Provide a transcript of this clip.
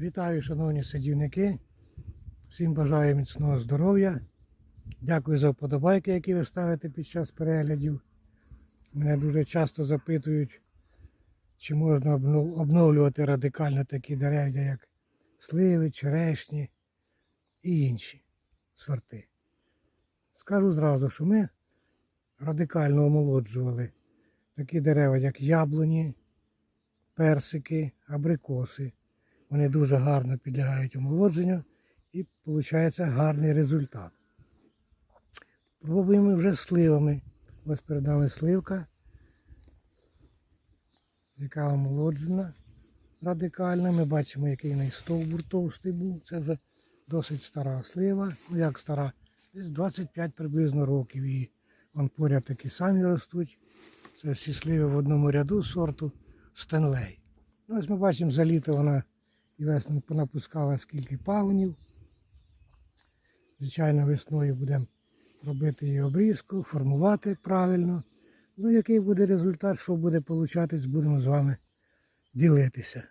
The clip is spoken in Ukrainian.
Вітаю, шановні садівники. Всім бажаю міцного здоров'я. Дякую за вподобайки, які ви ставите під час переглядів. Мене дуже часто запитують, чи можна обновлювати радикально такі дерев'я, як сливи, черешні і інші сорти. Скажу зразу, що ми радикально омолоджували такі дерева, як яблуні, персики, абрикоси. Вони дуже гарно підлягають омолодженню і виходить гарний результат. Пробуємо вже сливами. Ось перед нами сливка, яка омолоджена радикально. Ми бачимо, який неї стовбур товстий був. Це вже досить стара слива. Ну як стара? Десь 25 приблизно років. І вон поряд такі самі ростуть. Це всі сливи в одному ряду сорту Стенлей. Ну, ось ми бачимо, за літо вона і весну понапускала скільки пагонів. Звичайно, весною будемо робити її обрізку, формувати правильно. Ну, який буде результат, що буде получатись, будемо з вами ділитися.